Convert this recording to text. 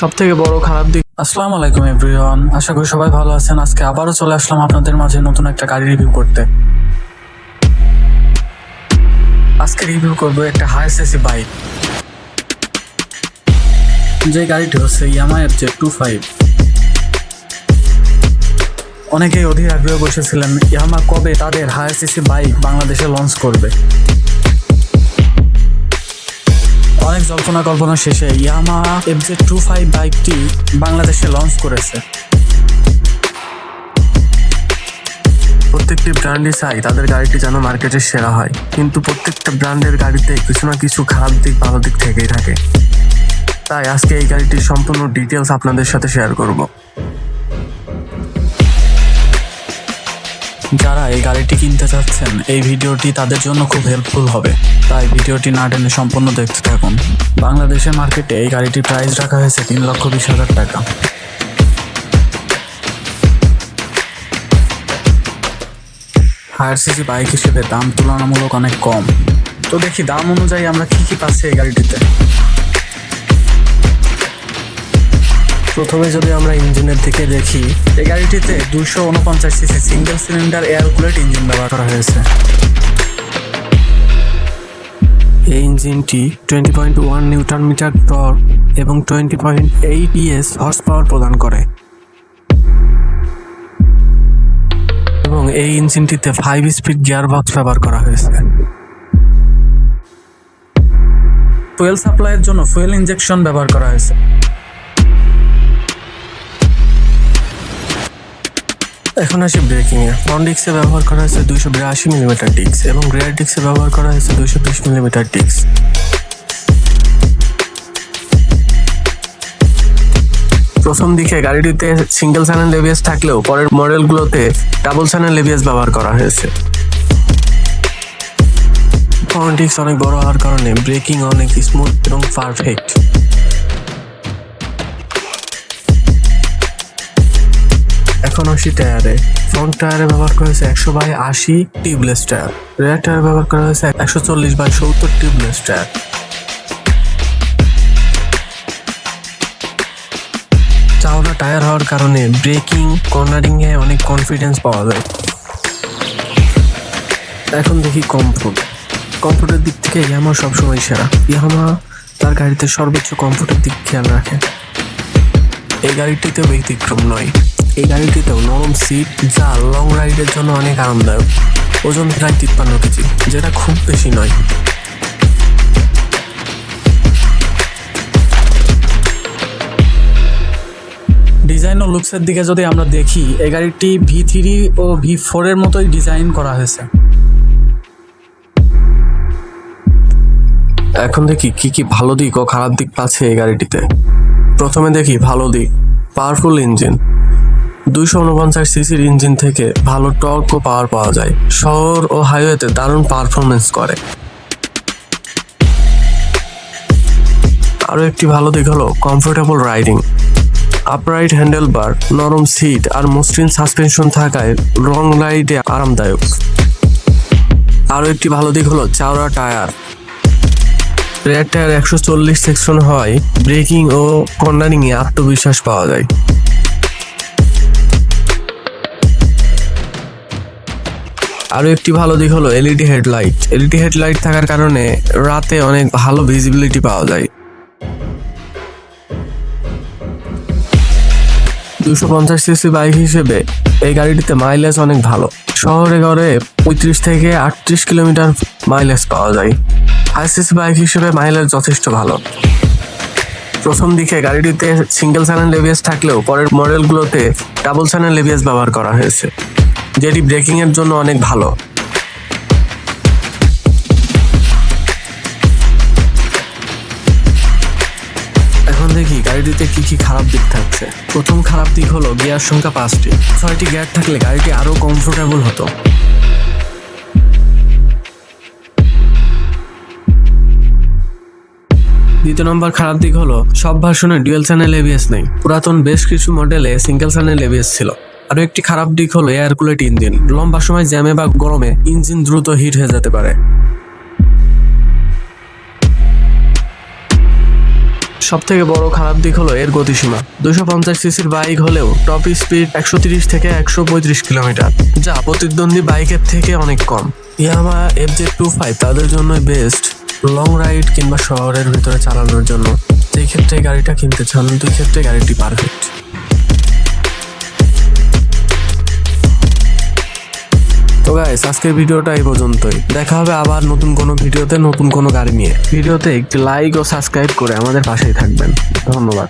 সব থেকে বড় খারাপ দিক। আসসালামু আলাইকুম এভরিওয়ান আশা করি সবাই ভালো আছেন। আজকে আবারও চলে আসলাম আপনাদের মাঝে নতুন একটা গাড়ি রিভিউ করতে। আজকে রিভিউ করব একটা হাই সিসি বাইক যে গাড়িটি হচ্ছে Yamaha F Z two five অনেকেই অধীর আগ্রহে বসেছিলেন ইয়ামা কবে তাদের হাই সিসি বাইক বাংলাদেশে লঞ্চ করবে? অনেক জল্পনা কল্পনা শেষে Yamaha F Z two five বাইকটি বাংলাদেশে লঞ্চ করেছে। প্রত্যেকটি ব্র্যান্ডই চাই তাদের গাড়িটি যেন মার্কেটে সেরা হয়, কিন্তু প্রত্যেকটা ব্র্যান্ডের গাড়িতে কিছু না কিছু খারাপ দিক, ভালো দিক থেকেই থাকে। তাই আজকে এই গাড়িটির সম্পূর্ণ ডিটেলস আপনাদের সাথে শেয়ার করব। যারা এই গাড়িটি কিনতে চাচ্ছেন, এই ভিডিওটি তাদের জন্য খুব হেল্পফুল হবে। তাই ভিডিওটি না টেনে সম্পূর্ণ দেখতে থাকুন। বাংলাদেশের মার্কেটে এই গাড়িটির প্রাইস রাখা হয়েছে তিন লক্ষ বিশ হাজার টাকা। হায়ার সিসি বাইক হিসেবে দাম তুলনামূলক অনেক কম। তো দেখি, দাম অনুযায়ী আমরা কি কি পাচ্ছি এই গাড়িটিতে? প্রথমে যদি আমরা ইঞ্জিনের দিকে দেখি, এই গাড়িটিতে দুশো উনপঞ্চাশ CC single cylinder air cooled engine ব্যবহার করা হয়েছে। এই ইঞ্জিনটি twenty point one newton metre torque এবং twenty point eight ES horse power প্রদান করে। এবং এই ইঞ্জিনটিতে ফাইভ স্পিড গিয়ার বক্স ব্যবহার করা হয়েছে। ফুয়েল সাপ্লাইয়ের জন্য ফুয়েল ইঞ্জেকশন ব্যবহার করা হয়েছে। এখন আসি ব্রেকিং এ। ফ্রন্ট ডিক্সে ব্যবহার করা হয়েছে দুইশো বিরাশি মিলিমিটার ডিক্স এবং রিয়ার ডিক্সে ব্যবহার করা হয়েছে দুইশো বিশ মিলিমিটার ডিক্স প্রথম দিকে গাড়িটিতে সিঙ্গেল চ্যানেল লেভিয়াস থাকলেও পরের মডেলগুলোতে ডাবল চ্যানেল লেভিয়াস ব্যবহার করা হয়েছে। ফ্রন্ট ডিক্স অনেক বড় হওয়ার কারণে ব্রেকিং অনেক স্মুথ এবং পারফেক্ট আসি টায়ারে ফ্রন্ট টায়ারে ব্যবহার করা হয়েছে একশো বাই আশি টিউবলেস টায়ার রেয়ার টায়ার ব্যবহার করা হয়েছে একশো চল্লিশ বাই সত্তর টিউবলেস টায়ার চাওড়া টায়ার হওয়ার কারণে ব্রেকিং কর্নারিং এ অনেক কনফিডেন্স পাওয়া যায়। এখন দেখি কমফোর্ট কমফোর্টের দিক থেকে ইয়ামা সবসময় সেরা। ইয়ামা তার গাড়িতে সর্বোচ্চ কমফোর্টের দিক খেয়াল রাখে। এই গাড়িটিতেও ব্যতিক্রম নয়। এই গাড়িটিতেও নরম সিট যা লং রাইডের জন্য অনেক আরামদায়ক। ওজন প্রায় তিপ্পান্ন কেজি যেটা খুব বেশি নয়। ডিজাইন ও লুকসের দিকে যদি আমরা দেখি এই গাড়িটি ভি থ্রি ও ভি ফোরের মতোই ডিজাইন করা হয়েছে। এখন দেখি কি কি ভালো দিক ও খারাপ দিক পাচ্ছে এই গাড়িটিতে। প্রথমে দেখি ভালো দিক পাওয়ারফুল ইঞ্জিন দুইশো উনপঞ্চাশ সিসির ইঞ্জিন থেকে ভালো টর্ক ও পাওয়ার পাওয়া যায়। শহর ও হাইওয়েতে দারুণ পারফরমেন্স করে। আরও একটি ভালো দিক হলো comfortable riding. Upright handle bar নরম সিট আর মসৃণ সাসপেনশন থাকায় লং রাইডে আরামদায়ক। আরও একটি ভালো দিক হলো চাওড়া টায়ার। রেয়ার টায়ার একশো চল্লিশ সেকশন হয়, ব্রেকিং ও কর্নারিং এ আত্মবিশ্বাস পাওয়া যায়। আরও একটি ভালো দিক হলো এলইডি হেডলাইট। এলইডি হেডলাইট থাকার কারণে রাতে অনেক ভালো ভিজিবিলিটি পাওয়া যায়। দুশো পঞ্চাশ সিসি বাইক হিসেবে এই গাড়িটিতে মাইলেজ অনেক ভালো। শহরে গড়ে পঁয়ত্রিশ থেকে আটত্রিশ কিলোমিটার মাইলেজ পাওয়া যায়। হাই সিসি বাইক হিসেবে মাইলেজ যথেষ্ট ভালো। প্রথম দিকে গাড়িটিতে সিঙ্গেল চ্যানেল লেভিয়াস থাকলেও পরের মডেলগুলোতে ডাবল চ্যানেল লেভিয়াস ব্যবহার করা হয়েছে। যেটি ব্রেকিং এর জন্য অনেক ভালো। এখন দেখি গাড়িটিতে কি কি খারাপ দিক থাকছে। প্রথম খারাপ দিক হলো গিয়ার সংখ্যা পাঁচটি। ছয়টি গিয়ার থাকলে গাড়িটি আরও কমফোর্টেবল হতো। দ্বিতীয় নম্বর খারাপ দিক হলো, সব ভার্সনে ডুয়েল চ্যানেল এবিএস নেই। পুরাতন বেশ কিছু মডেলে সিঙ্গেল চ্যানেল এবিএস ছিল। আরও একটি খারাপ দিক হলো এয়ার কুলেট ইঞ্জিন। লম্বা সময় জ্যামে বা গরমে ইঞ্জিন দ্রুত হিট হয়ে যেতে পারে। সব থেকে বড় খারাপ দিক হলো এর গতিসীমা। দুশো পঞ্চাশ সিসির বাইক হলেও টপ স্পিড একশো তিরিশ থেকে একশো পঁয়ত্রিশ কিলোমিটার, যা প্রতিদ্বন্দ্বী বাইকের থেকে অনেক কম। Yamaha F Z two five তাদের জন্য বেস্ট লং রাইড কিংবা শহরের ভিতরে চালানোর জন্য। যেই ক্ষেত্রে গাড়িটা কিনতে চান, দুই ক্ষেত্রে গাড়িটি পারফেক্ট। তো গাইস আজকের ভিডিওটা এই পর্যন্তই। দেখা হবে আবার নতুন কোনো ভিডিওতে, নতুন কোনো গাড়ি নিয়ে। ভিডিওতে একটি লাইক ও সাবস্ক্রাইব করে আমাদের পাশেই থাকবেন। ধন্যবাদ।